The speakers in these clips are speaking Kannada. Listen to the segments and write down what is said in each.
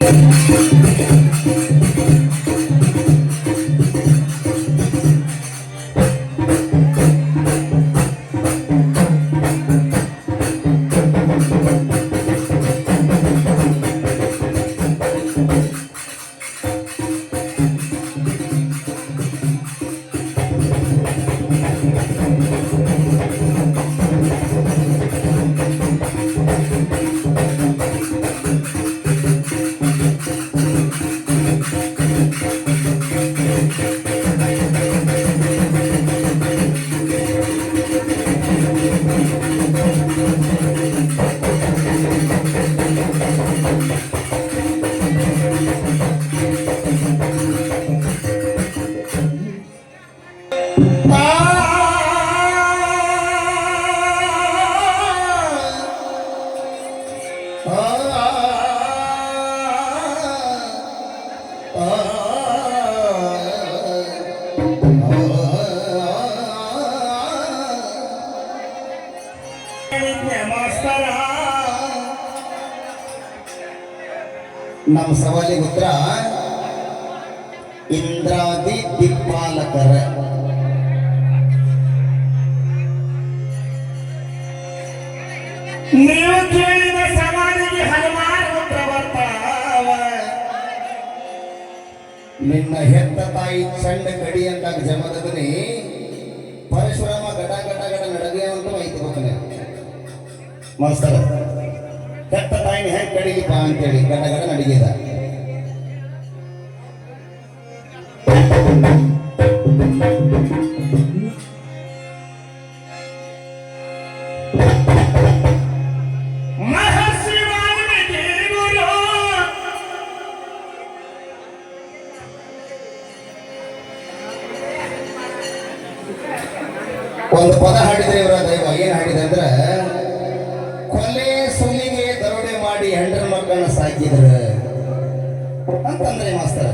ಮಾಸ್ತರ ನಮ್ಮ ಸವಾಲಿಗೆ ಉತ್ತರ ಇಂದ್ರಾದಿ ದಿಕ್ಪಾಲಕರ. ನಿನ್ನ ಹೆತ್ತ ತಾಯಿ ಸಣ್ಣ ಗಡಿ ಅಂತ ಜಮದಗನಿ ಪರಶುರಾಮ ಗಡ ಗಡ ಗಡ ನಡಗೆ ಅಂತ ಐತಿ ಮಾಸ್ತರ, ಹೆತ್ತ ತಾಯಿನ ಹೆಂಗ್ ಕಡಿಲಿಪ್ಪ ಅಂತೇಳಿ ಗಡ ಗಡ ನಡಿಗೆದ. ಮಹರ್ಷಿ ಹಾಡಿದೆ ಅಂದ್ರೆ ಕೊಲೆ ಸುಲಿಗೆ ದರೋಡೆ ಮಾಡಿ ಹೆಂಡ್ರ ಮಕ್ಕಳನ್ನ ಸಾಕಿದ್ರ. ಅಂತಂದ್ರೆ ಮಾಸ್ತರ.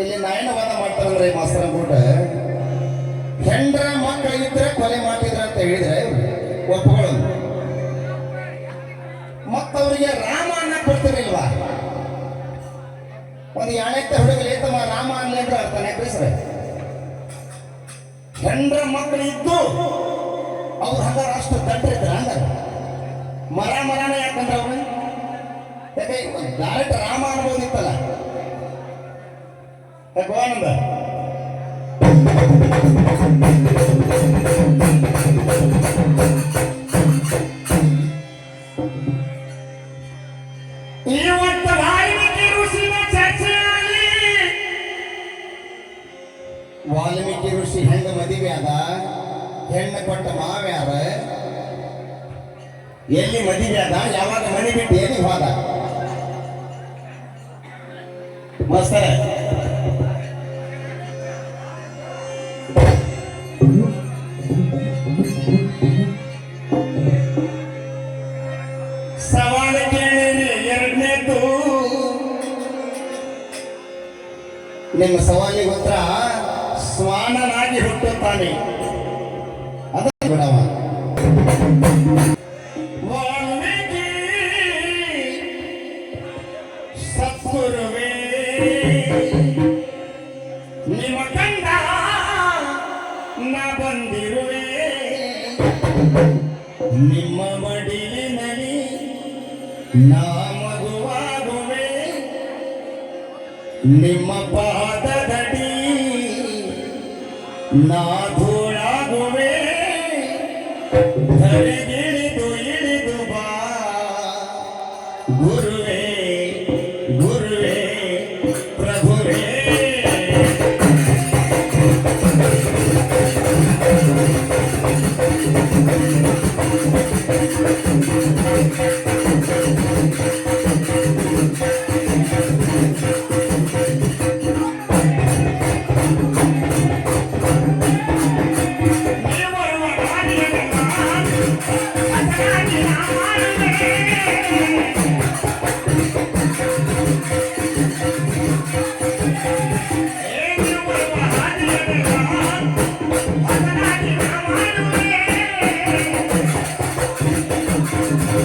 ಇಲ್ಲಿ ನಾಯನವಾದ ಮಾಡ್ತಾರಲ್ರಿ ಮಾಸ್ತರ ಕೂಡ ಹೆಂಡ್ರ ಮಕ್ಕಳಿದ್ರೆ ಕೊಲೆ ಮಾಡಿದ್ರ ಅಂತ ಹೇಳಿದ್ರೆ ಒಪ್ಪುಗಳು ಒಂದು ಯಾಣೆತ್ತ ಹುಡುಗಲಿ ತಮ್ಮ ರಾಮ ಅನ್ಲಿ ಅಂದ್ರೆ ಅರ್ಥ ನೆಕ್ರಿಸ್ರೆ ಹೆಂಡ್ರ ಮಕ್ಕಳು ಇದ್ದು ಅವ್ರು ಹಂಗಾರ ಅಷ್ಟು ದಟ್ಟರಿದ್ರ ಹಂಗಾರ ಮರ ಮರನ ಯಾಕಂದ್ರೆ ಅವ್ರು? ಯಾಕೆ ಡೈರೆಕ್ಟ್ ರಾಮ ಅನ್ಬೋದಿತ್ತಲ್ಲ ಯಾಕೆ ಆನಂದ ವಾಲ್ಮೀಕಿ ಋಷಿ ಹೆಂಗ ಮದುವೆ ಅದ? ಹೆಣ್ಣು ಕೊಟ್ಟ ಮಾವ್ಯಾರ? ಎಲ್ಲಿ ಮದುವೆ ಅದ? ಯಾವಾಗ ಮನೆ ಬಿಟ್ಟು ಎಲ್ಲಿ ಹೋದ? ಮಸ್ತರ. ಎರಡನೇದು ನಿಮ್ಮ ಸವಾಲಿಗೆ ಉತ್ತರ ಹುಟ್ಟುತ್ತಾನೆ ಅದ ಬಿಡವ ಸದ್ಗುರುವೇ ನಿಮ್ಮ ನಾ ಬಂದಿರುವೆ. ನಿಮ್ಮ ಮಡಿಲಿನಲ್ಲಿ ನಾ ಮಗುವಾಗುವೆ. ನಿಮ್ಮ ಪಾದದಡಿ ನಾ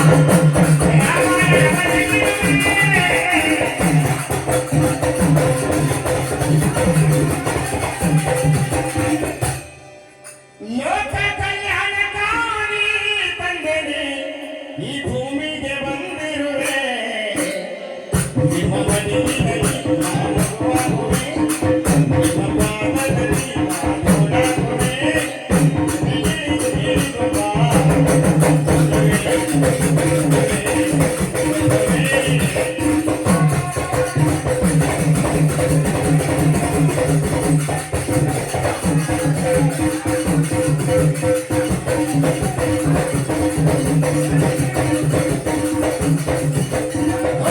لوک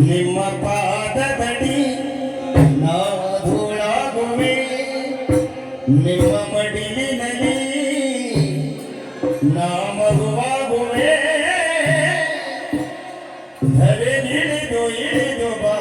ನಿಮ್ಮ ಪಾದದಡಿ ನಾವು ಧೂಳಾಗುವೆ ನಿಮ್ಮ ಮಡಿಲಿನಲ್ಲಿ ನಾ ಮಗುವಾಗುವೆ ಧರೆ ಹಿಡಿದು ಹಿಡಿದು ಬಾ.